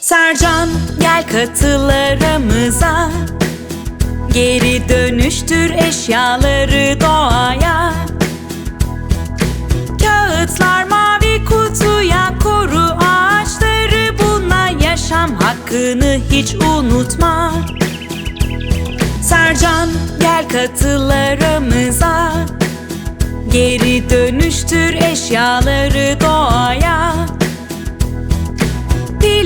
Sercan gel katıl aramıza Geri dönüştür eşyaları doğaya. Kağıtlar mavi kutuya koru ağaçları. Bununla yaşam hakkını hiç unutma. Sercan gel katıl aramıza Geri dönüştür eşyaları doğaya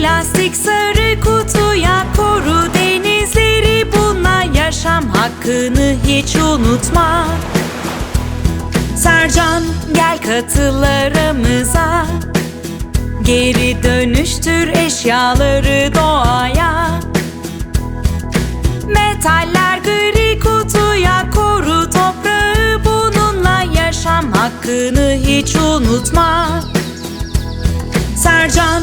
Plastik sarı kutuya koru denizleri Bununla yaşam hakkını hiç unutma. Sercan gel katıl aramıza Geri dönüştür eşyaları doğaya. Metaller gri kutuya koru toprağı Bununla yaşam hakkını hiç unutma. Sercan